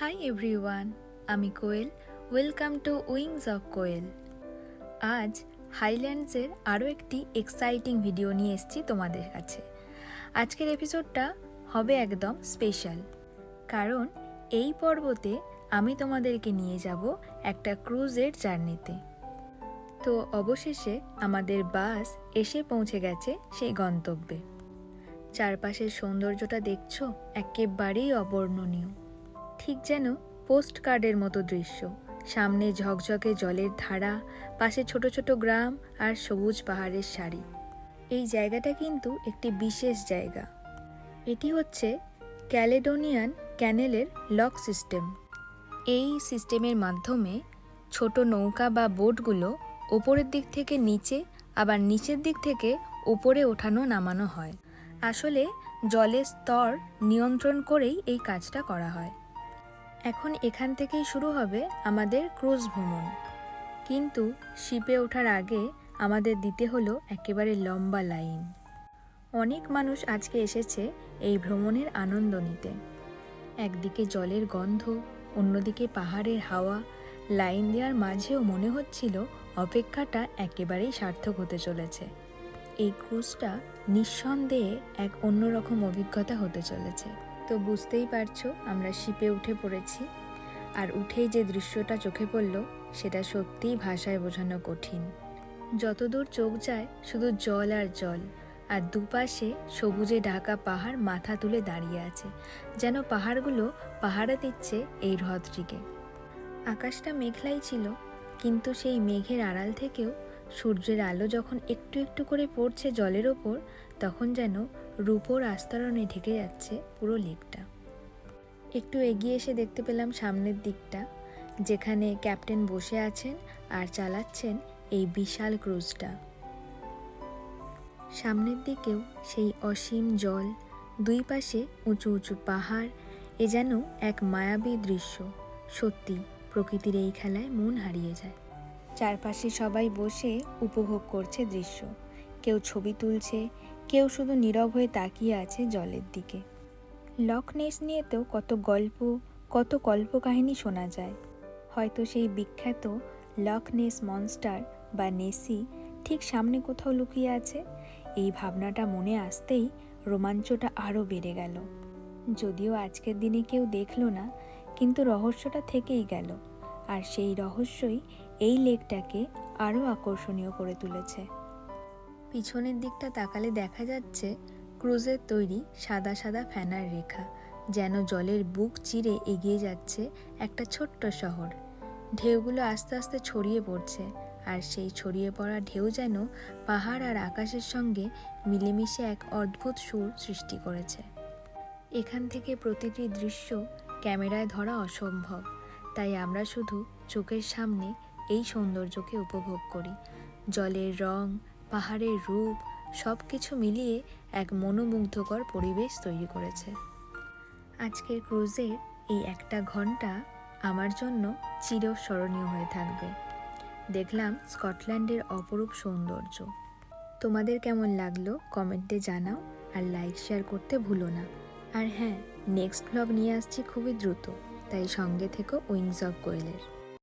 High everyone আমি Koel. Welcome to wings of Koel আজ হাইল্যান্ডসের আরও একটি এক্সাইটিং ভিডিও নিয়ে এসেছি তোমাদের কাছে। আজকের এপিসোডটা হবে একদম স্পেশাল কারণ এই পর্বতে আমি তোমাদেরকে নিয়ে যাব একটা ক্রুজের জার্নিতে তো অবশেষে আমাদের বাস এসে পৌঁছে গেছে সেই গন্তব্যে। চারপাশের সৌন্দর্যটা দেখছ, একেবারেই অবর্ণনীয়। ঠিক যেন পোস্ট কার্ডের মতো দৃশ্য। সামনে ঝকঝকে জলের ধারা, পাশে ছোট ছোট গ্রাম আর সবুজ পাহাড়ের সারি। এই জায়গাটা কিন্তু একটি বিশেষ জায়গা। এটি হচ্ছে ক্যালেডোনিয়ান ক্যানেলের লক সিস্টেম। এই সিস্টেমের মাধ্যমে ছোট নৌকা বা বোটগুলো ওপরের দিক থেকে নিচে, আবার নিচের দিক থেকে উপরে ওঠানো নামানো হয়। আসলে জলের স্তর নিয়ন্ত্রণ করেই এই কাজটা করা হয়। এখন এখান থেকেই শুরু হবে আমাদের ক্রুজ ভ্রমণ। কিন্তু শিপে ওঠার আগে আমাদের দিতে হলো একেবারে লম্বা লাইন। অনেক মানুষ আজকে এসেছে এই ভ্রমণের আনন্দ নিতে। একদিকে জলের গন্ধ, অন্যদিকে পাহাড়ের হাওয়া, লাইন দেওয়ার মাঝেও মনে হচ্ছিল অপেক্ষাটা একেবারেই সার্থক হতে চলেছে। এই ক্রুজটা নিঃসন্দেহে এক অন্যরকম অভিজ্ঞতা হতে চলেছে। তো বুঝতেই পারছ, আমরা শিপে উঠে পড়েছি। আর উঠেই যে দৃশ্যটা চোখে পড়ল, সেটা সত্যিই ভাষায় বোঝানো কঠিন। যতদূর চোখ যায়, শুধু জল আর জল, আর দুপাশে সবুজে ঢাকা পাহাড় মাথা তুলে দাঁড়িয়ে আছে, যেন পাহাড়গুলো পাহারা দিচ্ছে এই হ্রদটিকে। আকাশটা মেঘলাই ছিল, কিন্তু সেই মেঘের আড়াল থেকেও সূর্যের আলো যখন একটু একটু করে পড়ছে জলের ওপর, তখন যেন রূপোর আস্তরণে ঢেকে যাচ্ছে পুরো লেকটা। একটু এগিয়ে এসে দেখতে পেলাম সামনের দিকটা, যেখানে ক্যাপ্টেন বসে আছেন আর চালাচ্ছেন এই বিশাল ক্রুজটা। সামনের দিকেও সেই অসীম জল, দুই পাশে উঁচু উঁচু পাহাড়, এ যেন এক মায়াবী দৃশ্য। সত্যি প্রকৃতির এই খেলায় মন হারিয়ে যায়। চারপাশে সবাই বসে উপভোগ করছে দৃশ্য। কেউ ছবি তুলছে, কেউ শুধু নীরব হয়ে তাকিয়ে আছে জলের দিকে। লকনেস নিয়ে তো কত গল্প, কত কল্পকাহিনী শোনা যায়। হয়তো সেই বিখ্যাত লকনেস মনস্টার বা নেসি ঠিক সামনে কোথাও লুকিয়ে আছে। এই ভাবনাটা মনে আসতেই রোমাঞ্চটা আরও বেড়ে গেল। যদিও আজকের দিনে কেউ দেখল না, কিন্তু রহস্যটা থেকেই গেল। আর সেই রহস্যই এই লেকটাকে আরও আকর্ষণীয় করে তুলেছে। পিছনের দিকটা তাকালে দেখা যাচ্ছে ক্রুজের তৈরি সাদা সাদা ফ্যানার রেখা, যেন জলের বুক চিরে এগিয়ে যাচ্ছে একটা ছোট্ট শহর। ঢেউগুলো আস্তে আস্তে ছড়িয়ে পড়ছে, আর সেই ছড়িয়ে পড়া ঢেউ যেন পাহাড় আর আকাশের সঙ্গে মিলেমিশে এক অদ্ভুত সুর সৃষ্টি করেছে। এখান থেকে প্রতিটি দৃশ্য ক্যামেরায় ধরা অসম্ভব, তাই আমরা শুধু চোখের সামনে এই সৌন্দর্যকে উপভোগ করি। জলের রং, পাহাড়ের রূপ সব কিছু মিলিয়ে এক মনোমুগ্ধকর পরিবেশ তৈরি করেছে। আজকের ক্রুজের এই একটা ঘণ্টা আমার জন্য চিরস্মরণীয় হয়ে থাকবে। দেখলাম স্কটল্যান্ডের অপরূপ সৌন্দর্য। তোমাদের কেমন লাগল কমেন্টে জানাও আর লাইক, শেয়ার করতে ভুলো না। আর হ্যাঁ নেক্সট ব্লগ নিয়ে আসছি খুবই দ্রুত, তাই সঙ্গে থেকো উইংস অফ কোয়েলের।